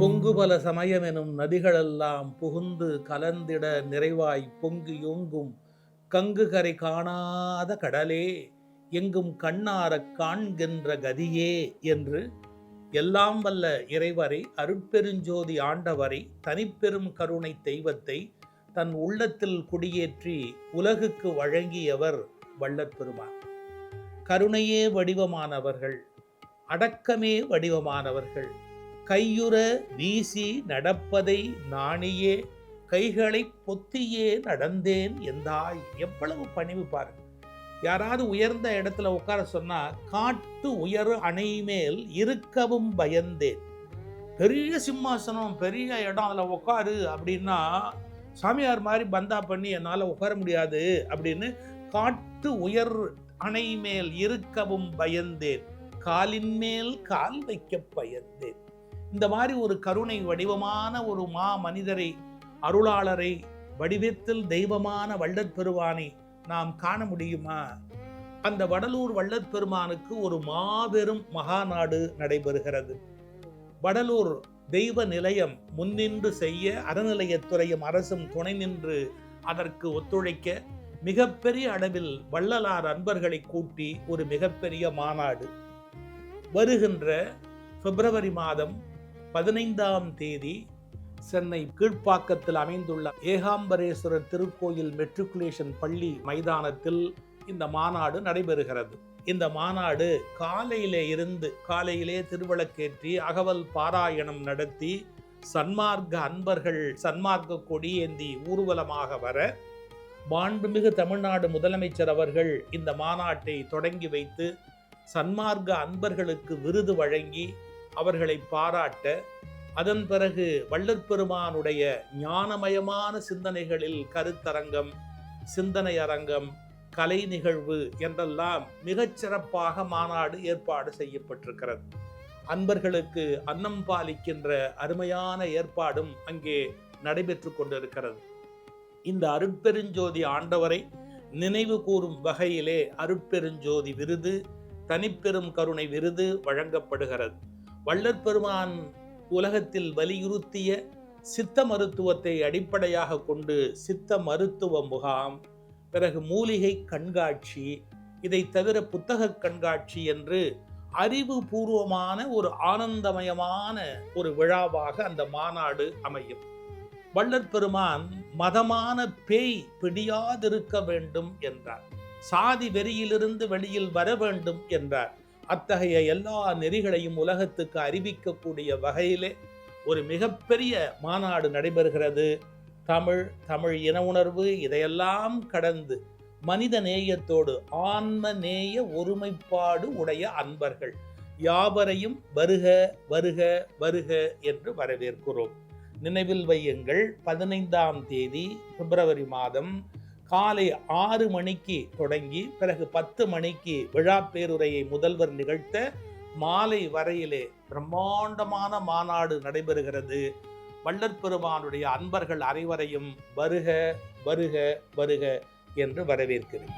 பல சமயம் எனும் நதிகளெல்லாம் புகுந்து கலந்திட நிறைவாய் பொங்கி யோங்கும். கங்குகரை காணாத கடலே எங்கும் கண்ணாரக் காண்கின்ற கதியே என்று எல்லாம் வல்ல இறைவரை அருட்பெருஞ்சோதி ஆண்டவரை தனிப்பெரும் கருணை தெய்வத்தை தன் உள்ளத்தில் குடியேற்றி உலகுக்கு வழங்கியவர் வள்ளற்பெருமான் கருணையே வடிவமானவர்கள் அடக்கமே வடிவமானவர்கள் கையுற வீசி நடப்பதை நாணியே கைகளை பொத்தியே நடந்தேன் எந்தாய் எவ்வளவு பணிவு பாருங்க யாராவது உயர்ந்த இடத்துல உட்கார சொன்னா காட்டு உயர் அணை மேல் இருக்கவும் பயந்தேன். பெரிய சிம்மாசனம் பெரிய இடம் அதில் உட்காரு அப்படின்னா சாமியார் மாதிரி பந்தா பண்ணி என்னால் உட்கார முடியாது அப்படின்னு காட்டு உயர் அணை மேல் இருக்கவும் பயந்தேன். காலின் மேல் கால் வைக்க பயந்தேன். இந்த மாதிரி ஒரு கருணை வடிவமான ஒரு மா மனிதரை அருளாளரை வடிவத்தில் தெய்வமான வள்ளற்பெருவானை நாம் காண முடியுமா? அந்த வடலூர் வள்ளற்பெருமானுக்கு ஒரு மாபெரும் மகாநாடு நடைபெறுகிறது. வடலூர் தெய்வ நிலையம் முன்னின்று செய்ய அறநிலையத்துறையும் அரசும் துணை நின்று அதற்கு ஒத்துழைக்க மிகப்பெரிய அளவில் வள்ளலார் அன்பர்களை கூட்டி ஒரு மிகப்பெரிய மாநாடு. வருகின்ற பிப்ரவரி மாதம் பதினைந்தாம் தேதி சென்னை கீழ்ப்பாக்கத்தில் அமைந்துள்ள ஏகாம்பரேஸ்வரர் திருக்கோயில் மெட்ரிகுலேஷன் பள்ளி மைதானத்தில் இந்த மாநாடு நடைபெறுகிறது. இந்த மாநாடு காலையிலே இருந்து காலையிலே திருவிளக்கேற்றி அகவல் பாராயணம் நடத்தி சன்மார்க்க அன்பர்கள் சன்மார்க்க கொடியேந்தி ஊர்வலமாக வர மாண்புமிகு தமிழ்நாடு முதலமைச்சர் அவர்கள் இந்த மாநாட்டை தொடங்கி வைத்து சன்மார்க்க அன்பர்களுக்கு விருது வழங்கி அவர்களை பாராட்ட அதன் பிறகு வள்ளற்பெருமானுடைய ஞானமயமான சிந்தனைகளில் கருத்தரங்கம் சிந்தனை அரங்கம் கலை நிகழ்வு என்றெல்லாம் மிகச்சிறப்பாக மாநாடு ஏற்பாடு செய்யப்பட்டிருக்கிறது. அன்பர்களுக்கு அன்னம் பாலிக்கின்ற அருமையான ஏற்பாடும் அங்கே நடைபெற்று கொண்டிருக்கிறது. இந்த அருட்பெருஞ்சோதி ஆண்டவரை நினைவு கூறும் வகையிலே அருட்பெருஞ்சோதி விருது தனிப்பெரும் கருணை விருது வழங்கப்படுகிறது. வள்ளற் பெருமான் உலகத்தில் வலியுறுத்திய சித்த மருத்துவத்தை அடிப்படையாக கொண்டு சித்த மருத்துவ முகாம் பிறகு மூலிகை கண்காட்சி இதை தவிர புத்தக கண்காட்சி என்று அறிவுபூர்வமான ஒரு ஆனந்தமயமான ஒரு விழாவாக அந்த மாநாடு அமையும். வள்ளற் பெருமான் மதமான பேய் பிடியாதிருக்க வேண்டும் என்றார். சாதி வெறியிலிருந்து வெளியில் வர வேண்டும் என்றார். அத்தகைய எல்லா நெறிகளையும் உலகத்துக்கு அறிவிக்கக்கூடிய வகையிலே ஒரு மிகப்பெரிய மாநாடு நடைபெறுகிறது. தமிழ் தமிழ் இன உணர்வு இதையெல்லாம் கடந்து மனித நேயத்தோடு ஆன்ம நேய ஒருமைப்பாடு உடைய அன்பர்கள். யாவரையும் வருக வருக வருக என்று வரவேற்கிறோம். நினைவில் வையுங்கள் பதினைந்தாம் தேதி பிப்ரவரி மாதம் காலை ஆறு மணிக்கு தொடங்கி பிறகு பத்து மணிக்கு விழா பேருரையை முதல்வர் நிகழ்த்த மாலை வரையிலே பிரம்மாண்டமான மாநாடு நடைபெறுகிறது. வள்ளற்பெருமானுடைய அன்பர்கள் அனைவரையும் வருக வருக வருக என்று வரவேற்கிறேன்.